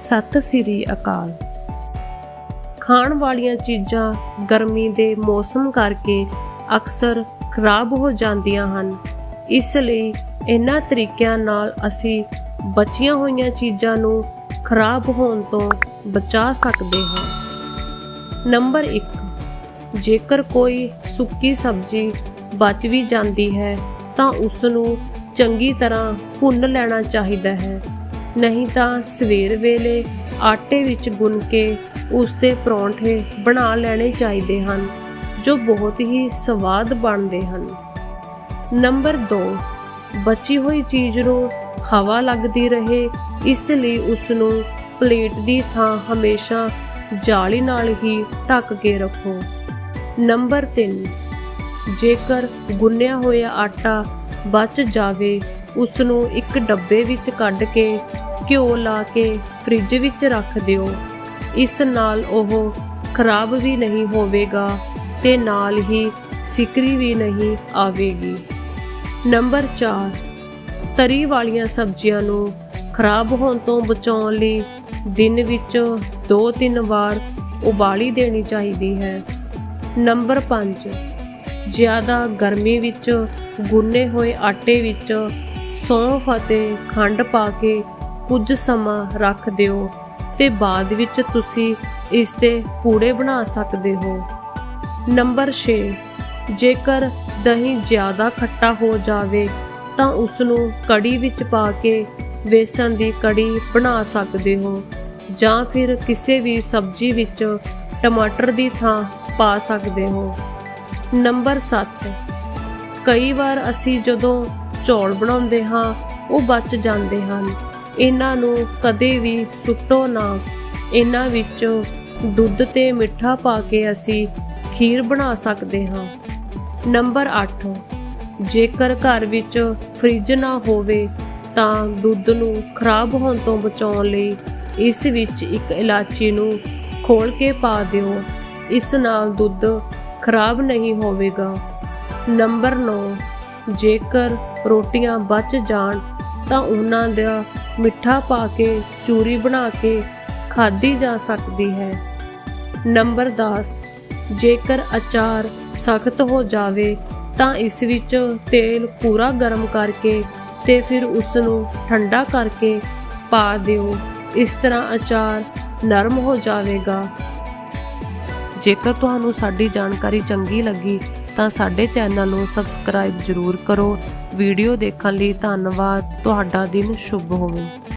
ਸਤਿ ਸ੍ਰੀ ਅਕਾਲ। ਖਾਣ ਵਾਲੀਆਂ ਚੀਜ਼ਾਂ ਗਰਮੀ ਦੇ ਮੌਸਮ ਕਰਕੇ ਅਕਸਰ ਖਰਾਬ ਹੋ ਜਾਂਦੀਆਂ ਹਨ। ਇਸ ਲਈ ਇਹਨਾਂ ਤਰੀਕਿਆਂ ਨਾਲ ਅਸੀਂ ਬਚੀਆਂ ਹੋਈਆਂ ਚੀਜ਼ਾਂ ਨੂੰ ਖਰਾਬ ਹੋਣ ਤੋਂ ਬਚਾ ਸਕਦੇ ਹਾਂ। ਨੰਬਰ 1 ਜੇਕਰ ਕੋਈ ਸੁੱਕੀ ਸਬਜ਼ੀ ਬਚ ਵੀ ਜਾਂਦੀ ਹੈ ਤਾਂ ਉਸ ਨੂੰ ਚੰਗੀ ਤਰ੍ਹਾਂ ਭੁੰਨ ਲੈਣਾ ਚਾਹੀਦਾ ਹੈ। ਨਹੀਂ ਤਾਂ ਸਵੇਰ ਵੇਲੇ ਆਟੇ ਵਿੱਚ ਗੁੰਨ ਕੇ ਉਸ ਦੇ ਪਰੌਂਠੇ ਬਣਾ ਲੈਣੇ ਚਾਹੀਦੇ ਹਨ, ਜੋ ਬਹੁਤ ਹੀ ਸਵਾਦ ਬਣਦੇ ਹਨ। ਨੰਬਰ 2 ਬਚੀ ਹੋਈ ਚੀਜ਼ ਨੂੰ ਹਵਾ ਲੱਗਦੀ ਰਹੇ, ਇਸ ਲਈ ਉਸ ਨੂੰ ਪਲੇਟ ਦੀ ਥਾਂ ਹਮੇਸ਼ਾ ਜਾਲੀ ਨਾਲ ਹੀ ਢੱਕ ਕੇ ਰੱਖੋ। ਨੰਬਰ 3 ਜੇਕਰ ਗੁੰਨਿਆ ਹੋਇਆ ਆਟਾ ਬਚ ਜਾਵੇ ਉਸ ਨੂੰ ਇੱਕ ਡੱਬੇ ਵਿੱਚ ਕੱਢ ਕੇ ਘਿਓ ਲਾ ਕੇ ਫ੍ਰਿਜ ਵਿੱਚ ਰੱਖ ਦਿਓ। ਇਸ ਨਾਲ ਉਹ ਖਰਾਬ ਵੀ ਨਹੀਂ ਹੋਵੇਗਾ ਤੇ ਨਾਲ ਹੀ ਸਿਕਰੀ ਵੀ ਨਹੀਂ ਆਵੇਗੀ। ਨੰਬਰ 4 ਤਰੀ ਵਾਲੀਆਂ ਸਬਜ਼ੀਆਂ ਨੂੰ ਖਰਾਬ ਹੋਣ ਤੋਂ ਬਚਾਉਣ ਲਈ ਦਿਨ ਵਿੱਚ 2-3 ਵਾਰ ਉਬਾਲੀ ਦੇਣੀ ਚਾਹੀਦੀ ਹੈ। ਨੰਬਰ 5 ਜ਼ਿਆਦਾ ਗਰਮੀ ਵਿੱਚ ਗੁੰਨੇ ਹੋਏ ਆਟੇ ਵਿੱਚ ਸੌਂਫ ਅਤੇ ਖੰਡ ਪਾ ਕੇ ਕੁਝ ਸਮਾਂ ਰੱਖ ਦਿਓ ਤੇ ਬਾਅਦ ਵਿੱਚ ਤੁਸੀਂ ਇਸ ਦੇ ਪੂੜੇ ਬਣਾ ਸਕਦੇ ਹੋ। ਨੰਬਰ 6 ਜੇਕਰ ਦਹੀਂ ਜ਼ਿਆਦਾ ਖੱਟਾ ਹੋ ਜਾਵੇ ਤਾਂ ਉਸ ਨੂੰ ਕੜੀ ਵਿੱਚ ਪਾ ਕੇ ਵੇਸਣ ਦੀ ਕੜੀ ਬਣਾ ਸਕਦੇ ਹੋ ਜਾਂ ਫਿਰ ਕਿਸੇ ਵੀ ਸਬਜ਼ੀ ਵਿੱਚ ਟਮਾਟਰ ਦੀ ਥਾਂ ਪਾ ਸਕਦੇ ਹੋ। ਨੰਬਰ 7 ਕਈ ਵਾਰ ਅਸੀਂ ਜਦੋਂ ਚੌਲ ਬਣਾਉਂਦੇ ਹਾਂ, ਉਹ ਬਚ ਜਾਂਦੇ ਹਨ। ਇਹਨਾਂ ਨੂੰ ਕਦੇ ਵੀ ਸੁੱਟੋ ਨਾ। ਇਹਨਾਂ ਵਿੱਚ ਦੁੱਧ ਤੇ ਮਿੱਠਾ ਪਾ ਕੇ ਅਸੀਂ ਖੀਰ ਬਣਾ ਸਕਦੇ ਹਾਂ। ਨੰਬਰ 8 ਜੇਕਰ ਘਰ ਵਿੱਚ ਫ੍ਰਿਜ ਨਾ ਹੋਵੇ, ਤਾਂ ਦੁੱਧ ਨੂੰ ਖਰਾਬ ਹੋਣ ਤੋਂ ਬਚਾਉਣ ਲਈ ਇਸ ਵਿੱਚ ਇੱਕ ਇਲਾਚੀ ਨੂੰ ਖੋਲ ਕੇ ਪਾ ਦਿਓ। ਇਸ ਨਾਲ ਦੁੱਧ ਖਰਾਬ ਨਹੀਂ ਹੋਵੇਗਾ। ਨੰਬਰ 9 ਜੇਕਰ ਰੋਟੀਆਂ ਬਚ ਜਾਣ ਤਾਂ ਉਹਨਾਂ ਦਾ ਮਿੱਠਾ ਪਾ ਕੇ, ਚੂਰੀ ਬਣਾ ਕੇ ਖਾਧੀ ਜਾ ਸਕਦੀ ਹੈ। ਨੰਬਰ 10 ਜੇਕਰ ਅਚਾਰ ਸਖਤ ਹੋ ਜਾਵੇ ਤਾਂ ਇਸ ਵਿੱਚ ਤੇਲ ਪੂਰਾ ਗਰਮ ਕਰਕੇ ਤੇ ਫਿਰ ਉਸ ਨੂੰ ਠੰਡਾ ਕਰਕੇ ਪਾ ਦਿਓ। ਇਸ ਤਰ੍ਹਾਂ ਅਚਾਰ ਨਰਮ ਹੋ ਜਾਵੇਗਾ। ਜੇਕਰ ਤੁਹਾਨੂੰ ਸਾਡੀ ਜਾਣਕਾਰੀ ਚੰਗੀ ਲੱਗੀ ਤਾਂ ਸਾਡੇ ਚੈਨਲ ਨੂੰ ਸਬਸਕ੍ਰਾਈਬ ਜ਼ਰੂਰ ਕਰੋ। ਵੀਡੀਓ ਦੇਖਣ ਲਈ ਧੰਨਵਾਦ। ਤੁਹਾਡਾ ਦਿਨ ਸ਼ੁਭ ਹੋਵੇ।